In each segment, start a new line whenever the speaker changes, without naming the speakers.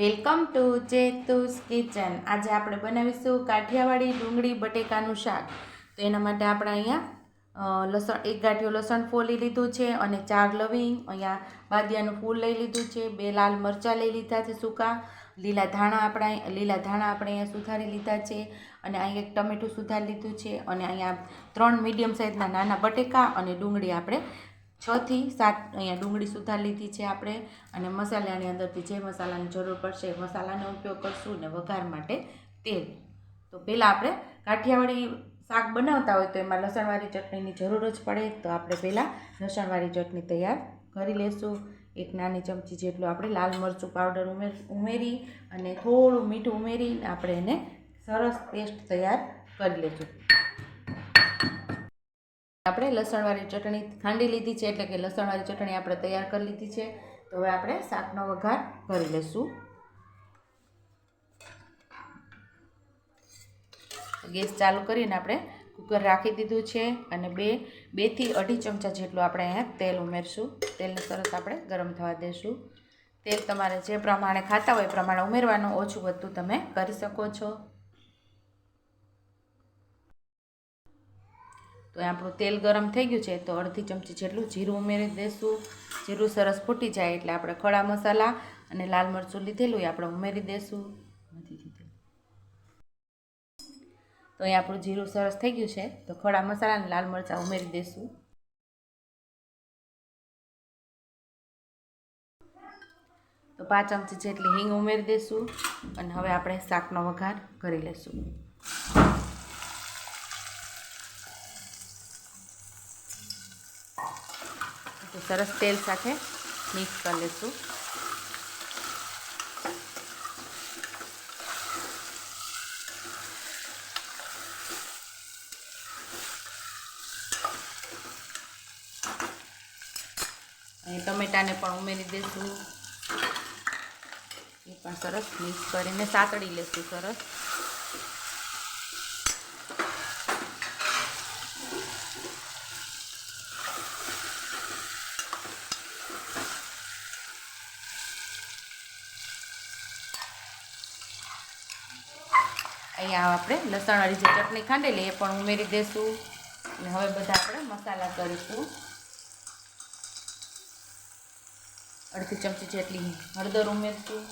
Welcome to જેતુસ kitchen. આજે આપણે બનાવીશું કાઠિયાવાડી ડુંગળી બટેકાનું શાક. તો એના માટે આપણે અહીંયા લસણ, એક ગાંઠિયું લસણ ફોલી લીધું છે અને ચાર લવિંગ, અહીંયા બાદિયાનું ફૂલ લઈ લીધું છે, બે લાલ મરચાં લઈ લીધા છે સૂકા, લીલા ધાણા આપણે લીલા ધાણા આપણે અહીંયા સુધારી લીધા છે અને અહીંયા એક ટમેટું સુધારી લીધું છે અને અહીંયા ત્રણ મીડિયમ સાઇઝના નાના બટેકા અને ડુંગળી આપણે છથી સાત અહીંયા ડુંગળી સુધાર લીધી છે આપણે અને મસાલાની અંદરથી જે મસાલાની જરૂર પડશે એ મસાલાનો ઉપયોગ કરશું ને વઘાર માટે તેલ. તો પહેલાં આપણે કાઠિયાવાડી શાક બનાવતા હોય તો એમાં લસણવાળી ચટણીની જરૂર જ પડે, તો આપણે પહેલાં લસણવાળી ચટણી તૈયાર કરી લેશું. એક નાની ચમચી જેટલું આપણે લાલ મરચું પાવડર ઉમેર, ઉમેરી અને થોડું મીઠું ઉમેરી આપણે એને સરસ પેસ્ટ તૈયાર કરી લેશું. આપણે લસણવાળી ચટણી ખાંડી લીધી છે એટલે કે લસણવાળી ચટણી આપણે તૈયાર કરી લીધી છે. તો હવે આપણે શાકનો વઘાર કરી લઈશું. ગેસ ચાલુ કરીને આપણે કુકર રાખી દીધું છે અને બે, બેથી અઢી ચમચા જેટલું આપણે અહીંયા તેલ ઉમેરશું. તેલને સરસ આપણે ગરમ થવા દેશું. તેલ તમારે જે પ્રમાણે ખાતા હોય એ પ્રમાણે ઉમેરવાનું, ઓછું વધતું તમે કરી શકો છો. તો આપણું તેલ ગરમ થઈ ગયું છે, તો અડધી ચમચી જેટલું જીરું ઉમેરી દઈશું જીરું સરસ ફૂટી જાય એટલે આપણે ખડા મસાલા અને લાલ મરચું લીધેલું એ આપણે ઉમેરી દઈશું તો અહીં આપણું જીરું સરસ થઈ ગયું છે, તો ખડા મસાલા અને લાલ મરચાં ઉમેરી દઈશું તો પાંચ ચમચી જેટલી હિંગ ઉમેરી દઈશું અને હવે આપણે શાકનો વઘાર કરી લઈશું સરસ તેલ સાથે મિક્સ કરી લઈશું અને ટમેટાને પણ ઉમેરી દઈશું એ પણ સરસ મિક્સ કરીને સાતળી લઈશું સરસ. અહીંયા આપણે લસણવાળી જે ચટણી ખાંડેલી એ પણ ઉમેરી દઈશું અને હવે બધા આપણે મસાલા કરીશું. અડધી ચમચી જેટલી હળદર ઉમેરશું.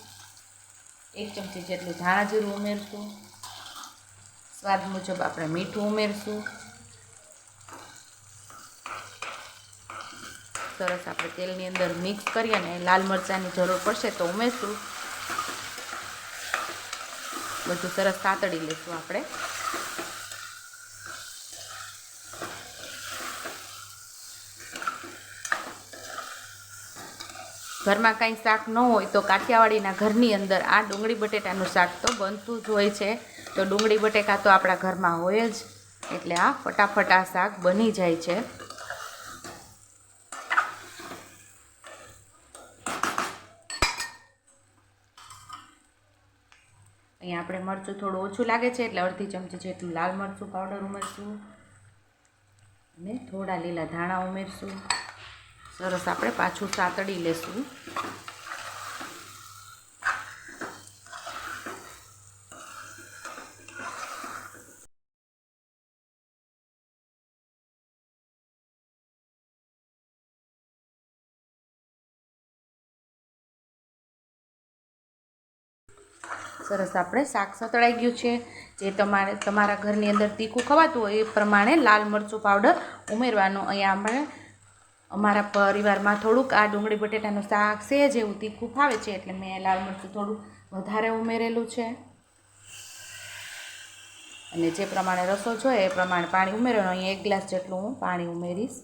એક ચમચી જેટલું ધાણા જીરું ઉમેરશું. સ્વાદ મુજબ આપણે મીઠું ઉમેરશું. સરસ આપણે તેલની અંદર મિક્સ કરી અને લાલ મરચાંની જરૂર પડશે તો ઉમેરશું. બધું સરસ સાતડી લઈશું આપણે. ઘરમાં કાંઈ શાક ન હોય તો કાઠિયાવાડીના ઘરની અંદર આ ડુંગળી બટેટાનું શાક તો બનતું જ હોય છે. તો ડુંગળી બટેકા તો આપણા ઘરમાં હોય જ. એટલે આ ફટાફટ આ શાક બની જાય છે. અહીંયા આપણે મરચું થોડું ઓછું લાગે છે એટલે અડધી ચમચી જેટલું લાલ મરચું પાવડર ઉમેરશું. અને થોડા લીલા ધાણા ઉમેરશું. સરસ આપણે પાછું સાતડી લેશું. સરસ આપણે શાક સતળાઈ ગયું છે. જે તમારે તમારા ઘરની અંદર તીખું ખવાતું હોય એ પ્રમાણે લાલ મરચું પાવડર ઉમેરવાનું. અહીંયા આપણે અમારા પરિવારમાં થોડુંક આ ડુંગળી બટેટાનું શાક છે જેવું તીખું ફાવે છે એટલે મેં લાલ મરચું થોડું વધારે ઉમેરેલું છે. અને જે પ્રમાણે રસો જોઈએ એ પ્રમાણે પાણી ઉમેરવાનું. અહીંયા એક ગ્લાસ જેટલું હું પાણી ઉમેરીશ.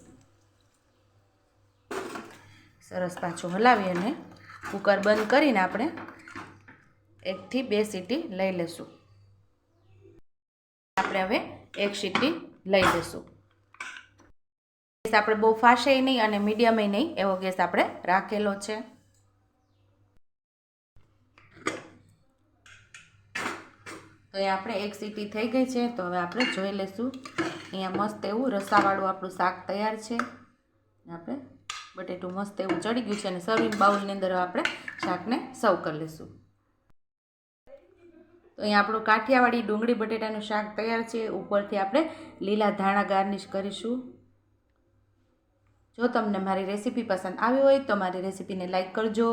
સરસ પાછું હલાવી અને કુકર બંધ કરીને આપણે એકથી બે સીટી લઈ લેશું. આપણે હવે એક સીટી લઈ લેશું. ગેસ આપણે બહુ ફાશે નહીં અને મીડિયમે નહીં, એવો ગેસ આપણે રાખેલો છે. તો એ આપણે એક સીટી થઈ ગઈ છે, તો હવે આપણે જોઈ લઈશું અહીંયા મસ્ત એવું રસાવાળું આપણું શાક તૈયાર છે. આપણે બટેટું મસ્ત એવું ચડી ગયું છે અને સર્વિંગ બાઉલની અંદર આપણે શાકને સર્વ કરી લઈશું તો અહીંયા આપણું કાઠિયાવાડી ડુંગળી બટેટાનું શાક તૈયાર છે. ઉપરથી આપણે લીલા ધાણા ગાર્નિશ કરીશું. જો તમને મારી રેસીપી પસંદ આવી હોય તો મારી રેસીપીને લાઇક કરજો,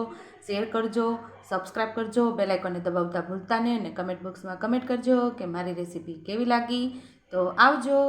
શેર કરજો સબસ્ક્રાઈબ કરજો બેલાઇકોનને દબાવતા ભૂલતા નહીં અને કમેન્ટ બોક્સમાં કમેન્ટ કરજો કે મારી રેસીપી કેવી લાગી. તો આવજો.